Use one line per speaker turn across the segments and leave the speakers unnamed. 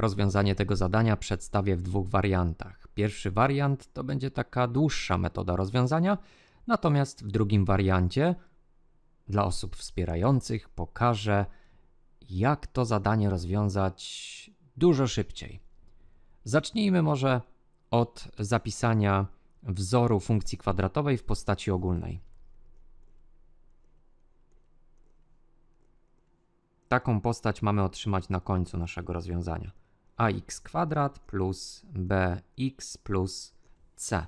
rozwiązanie tego zadania przedstawię w dwóch wariantach. Pierwszy wariant to będzie taka dłuższa metoda rozwiązania, natomiast w drugim wariancie dla osób wspierających pokażę, jak to zadanie rozwiązać dużo szybciej. Zacznijmy może od zapisania wzoru funkcji kwadratowej w postaci ogólnej. Taką postać mamy otrzymać na końcu naszego rozwiązania. Ax kwadrat plus bx plus c.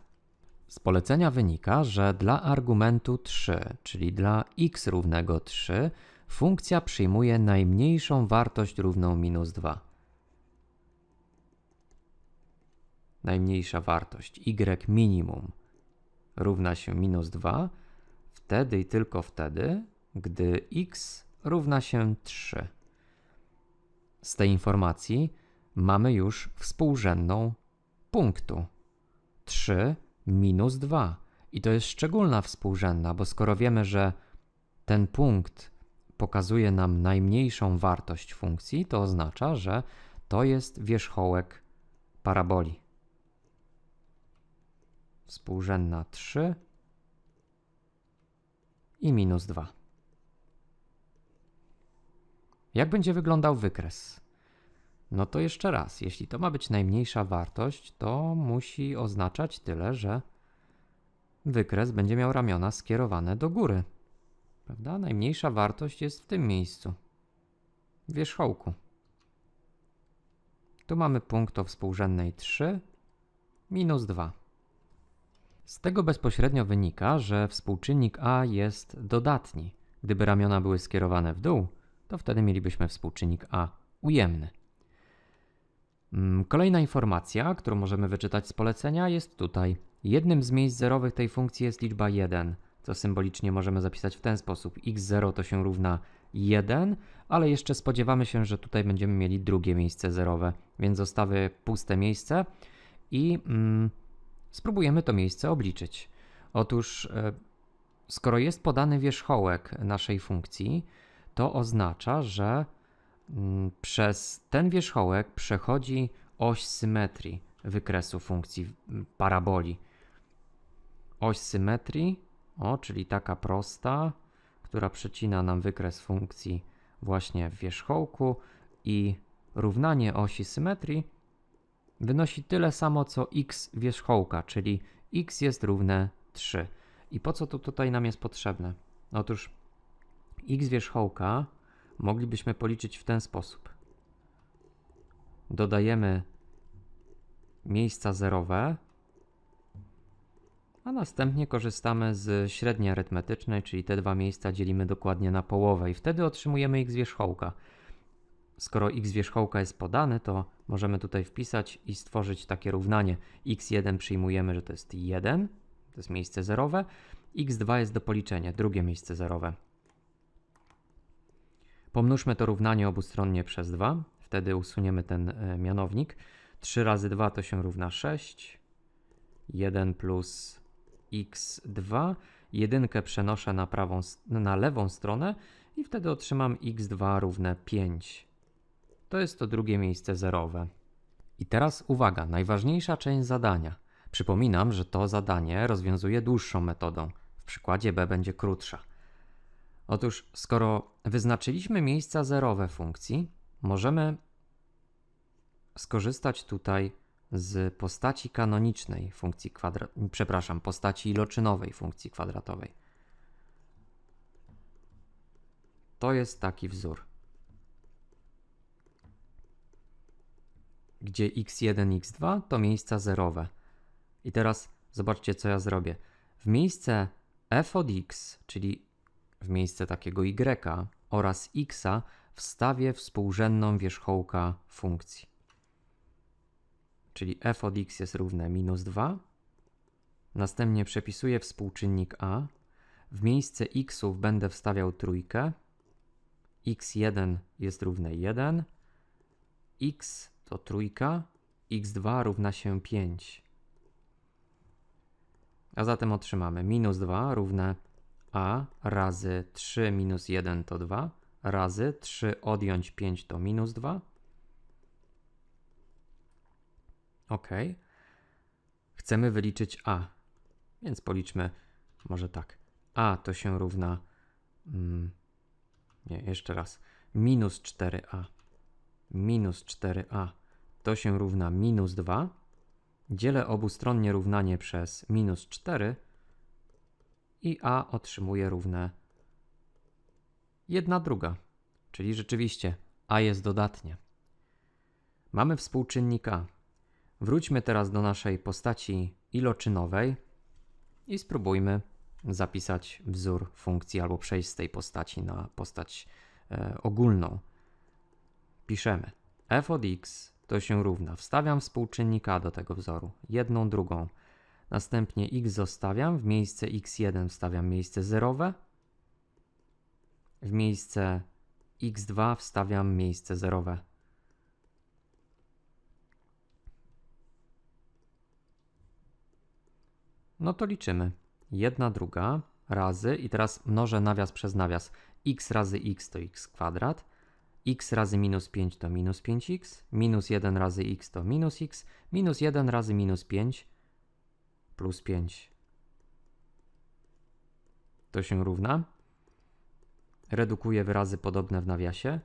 Z polecenia wynika, że dla argumentu 3, czyli dla x równego 3, funkcja przyjmuje najmniejszą wartość równą minus 2. Najmniejsza wartość y minimum równa się minus 2 wtedy i tylko wtedy, gdy x równa się 3. Z tej informacji mamy już współrzędną punktu 3 minus 2. I to jest szczególna współrzędna, bo skoro wiemy, że ten punkt pokazuje nam najmniejszą wartość funkcji, to oznacza, że to jest wierzchołek paraboli. Współrzędna 3 i minus 2. Jak będzie wyglądał wykres? No to jeszcze raz, jeśli to ma być najmniejsza wartość, to musi oznaczać tyle, że wykres będzie miał ramiona skierowane do góry. Prawda? Najmniejsza wartość jest w tym miejscu, w wierzchołku. Tu mamy punkt o współrzędnej 3 minus 2. Z tego bezpośrednio wynika, że współczynnik a jest dodatni. Gdyby ramiona były skierowane w dół, to wtedy mielibyśmy współczynnik a ujemny. Mm, kolejna informacja, którą możemy wyczytać z polecenia, jest tutaj. Jednym z miejsc zerowych tej funkcji jest liczba 1, co symbolicznie możemy zapisać w ten sposób. x0 to się równa 1, ale jeszcze spodziewamy się, że tutaj będziemy mieli drugie miejsce zerowe, więc zostawię puste miejsce i mm, spróbujemy to miejsce obliczyć. Otóż, e, skoro jest podany wierzchołek naszej funkcji, to oznacza, że przez ten wierzchołek przechodzi oś symetrii wykresu funkcji mm, paraboli. Oś symetrii, o, czyli taka prosta, która przecina nam wykres funkcji właśnie w wierzchołku i równanie osi symetrii wynosi tyle samo co x wierzchołka, czyli x jest równe 3. I po co to tutaj nam jest potrzebne? Otóż x wierzchołka moglibyśmy policzyć w ten sposób. Dodajemy miejsca zerowe, a następnie korzystamy z średniej arytmetycznej, czyli te dwa miejsca dzielimy dokładnie na połowę i wtedy otrzymujemy x wierzchołka. Skoro x wierzchołka jest podany, to możemy tutaj wpisać i stworzyć takie równanie. x1 przyjmujemy, że to jest 1, to jest miejsce zerowe, x2 jest do policzenia, drugie miejsce zerowe. Pomnóżmy to równanie obustronnie przez 2, wtedy usuniemy ten e, mianownik. 3 razy 2 to się równa 6. 1 plus x2. Jedynkę przenoszę na, prawą, na lewą stronę i wtedy otrzymam x2 równe 5. To jest to drugie miejsce zerowe. I teraz uwaga, najważniejsza część zadania. Przypominam, że to zadanie rozwiązuje dłuższą metodą. W przykładzie B będzie krótsza. Otóż, skoro wyznaczyliśmy miejsca zerowe funkcji, możemy skorzystać tutaj z postaci kanonicznej funkcji kwadratowej, przepraszam, postaci iloczynowej funkcji kwadratowej. To jest taki wzór, gdzie x1, x2 to miejsca zerowe. I teraz zobaczcie, co ja zrobię. W miejsce f od x, czyli w miejsce takiego y oraz x wstawię współrzędną wierzchołka funkcji. Czyli f od x jest równe minus 2. Następnie przepisuję współczynnik a. W miejsce xów będę wstawiał trójkę. x1 jest równe 1. x to trójka. x2 równa się 5. A zatem otrzymamy minus 2 równe a razy 3 minus 1 to 2, razy 3 odjąć 5 to minus 2. OK. Chcemy wyliczyć a, więc policzmy może tak. a to się równa. Mm, nie, jeszcze raz. Minus 4a. Minus 4a to się równa minus 2. Dzielę obustronnie równanie przez minus 4 i a otrzymuje równe 1 druga. Czyli rzeczywiście a jest dodatnie. Mamy współczynnik a. Wróćmy teraz do naszej postaci iloczynowej i spróbujmy zapisać wzór funkcji albo przejść z tej postaci na postać e, ogólną. Piszemy f od x to się równa. Wstawiam współczynnik a do tego wzoru, jedną drugą. Następnie x zostawiam, w miejsce x1 wstawiam miejsce zerowe, w miejsce x2 wstawiam miejsce zerowe. No to liczymy. Jedna druga razy i teraz mnożę nawias przez nawias. x razy x to x kwadrat, x razy minus 5 to minus 5x, minus 1 razy x to minus x, minus 1 razy minus 5 plus 5. To się równa. Redukuję wyrazy podobne w nawiasie.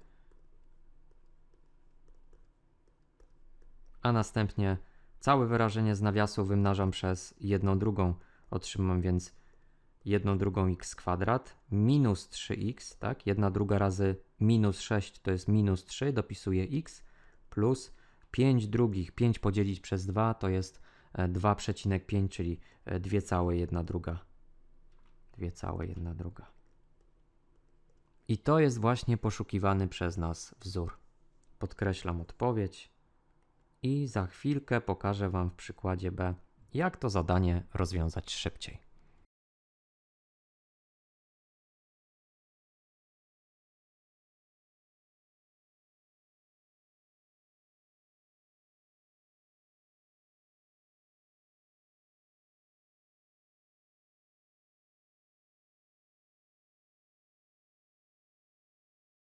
A następnie całe wyrażenie z nawiasu wymnażam przez jedną drugą. Otrzymam więc jedną drugą x kwadrat minus 3x, tak? Jedna druga razy minus 6 to jest minus 3, dopisuję x plus 5 drugich, 5 podzielić przez 2 to jest 2,5, czyli e, 2 całe 1 druga. 2 całe 1 druga. I to jest właśnie poszukiwany przez nas wzór. Podkreślam odpowiedź i za chwilkę pokażę Wam w przykładzie B, jak to zadanie rozwiązać szybciej.